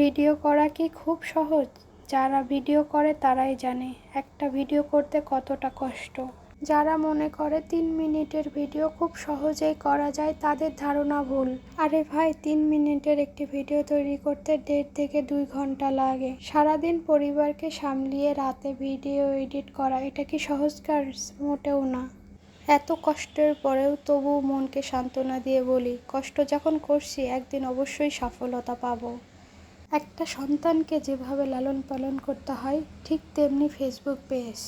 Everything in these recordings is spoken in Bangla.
ভিডিও করা কি খুব সহজ? যারা ভিডিও করে তারাই জানে একটা ভিডিও করতে কতটা কষ্ট। যারা মনে করে তিন মিনিটের ভিডিও খুব সহজেই করা যায় তাদের ধারণা ভুল। আরে ভাই, তিন মিনিটের একটি ভিডিও তৈরি করতে দেড় থেকে দুই ঘণ্টা লাগে। সারাদিন পরিবারকে সামলিয়ে রাতে ভিডিও এডিট করা, এটা কি সহজ কাজ? মোটেও না। এত কষ্টের পরেও তবু মনকে সান্ত্বনা দিয়ে বলি, কষ্ট যখন করছি একদিন অবশ্যই সফলতা পাবো। একটা সন্তানকে যেভাবে লালন পালন করতে হয়, ঠিক তেমনি ফেসবুক পেজ।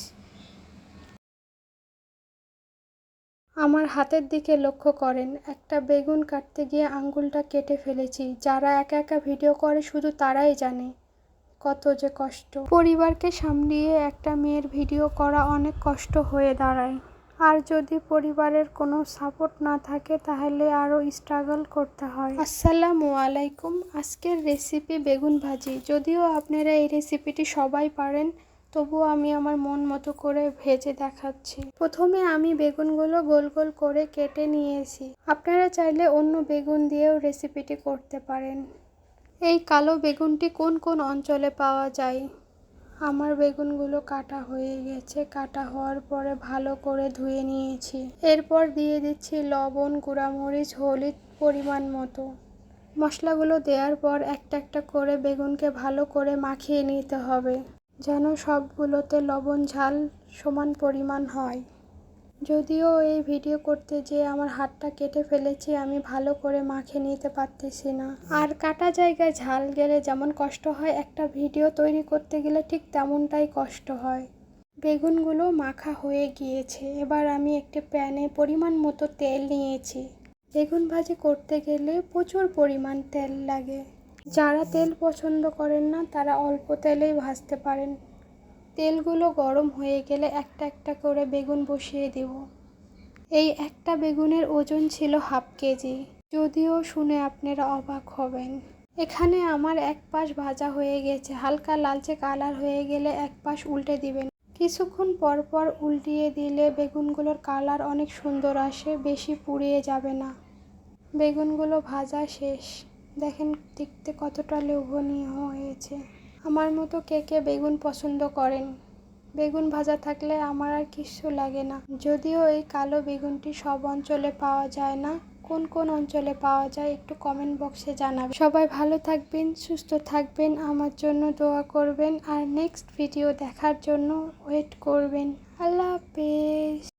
আমার হাতের দিকে লক্ষ্য করেন, একটা বেগুন কাটতে গিয়ে আঙ্গুলটা কেটে ফেলেছি। যারা একা একা ভিডিও করে শুধু তারাই জানে কত যে কষ্ট। পরিবারকে সামলিয়ে একটা মেয়ের ভিডিও করা অনেক কষ্ট হয়ে দাঁড়ায়। আর যদি পরিবারের কোনো সাপোর্ট না থাকে, তাহলে আরও স্ট্রাগল করতে হয়। আসসালামু আলাইকুম। আজকের রেসিপি বেগুন ভাজি। যদিও আপনারা এই রেসিপিটি সবাই পারেন, তবুও আমি আমার মন মতো করে ভেজে দেখাচ্ছি। প্রথমে আমি বেগুনগুলো গোল গোল করে কেটে নিয়েছি। আপনারা চাইলে অন্য বেগুন দিয়েও রেসিপিটি করতে পারেন। এই কালো বেগুনটি কোন কোন অঞ্চলে পাওয়া যায়? আমার বেগুনগুলো কাটা হয়ে গেছে, কাটা হওয়ার পরে ভালো করে ধুয়ে নিয়েছি। এরপর দিয়ে দিচ্ছি লবণ, গুঁড়ামরিচ, হলুদ পরিমাণ মতো। মশলাগুলো দেওয়ার পর একটা একটা করে বেগুনকে ভালো করে মাখিয়ে নিতে হবে, যেন সবগুলোতে লবণ ঝাল সমান পরিমাণ হয়। যদিও এই ভিডিও করতে যে আমার হাতটা কেটে ফেলেছি, আমি ভালো করে মাখে নিতে পারতেছি না। আর কাটা জায়গায় ঝাল গেলে যেমন কষ্ট হয়, একটা ভিডিও তৈরি করতে গেলে ঠিক তেমনটাই কষ্ট হয়। বেগুনগুলো মাখা হয়ে গিয়েছে, এবার আমি একটি প্যানে পরিমাণ মতো তেল নিয়েছি। বেগুন ভাজি করতে গেলে প্রচুর পরিমাণ তেল লাগে। যারা তেল পছন্দ করেন না, তারা অল্প তেলেই ভাজতে পারেন। তেলগুলো গরম হয়ে গেলে একটা একটা করে বেগুন বসিয়ে দেব। এই একটা বেগুনের ওজন ছিল হাফ কেজি। যদিও শুনে আপনারা অবাক হবেন। এখানে আমার এক পাশ ভাজা হয়ে গেছে। হালকা লালচে কালার হয়ে গেলে এক পাশ উল্টে দিবেন। কিছুক্ষণ পর পর উল্টিয়ে দিলে বেগুনগুলোর কালার অনেক সুন্দর আসে, বেশি পুড়িয়ে যাবে না। বেগুনগুলো ভাজা শেষ। দেখেন, দেখতে কতটা লোভনীয় হয়েছে। আমার মতো কে কে বেগুন পছন্দ করেন? বেগুন ভাজা থাকলে আমার আর কিচ্ছু লাগে না। যদিও এই কালো বেগুনটি সব অঞ্চলে পাওয়া যায় না, কোন কোন অঞ্চলে পাওয়া যায় একটু কমেন্ট বক্সে জানাবেন। সবাই ভালো থাকবেন, সুস্থ থাকবেন, আমার জন্য দোয়া করবেন, আর নেক্সট ভিডিও দেখার জন্য ওয়েট করবেন। আল্লাহ হাফেজ।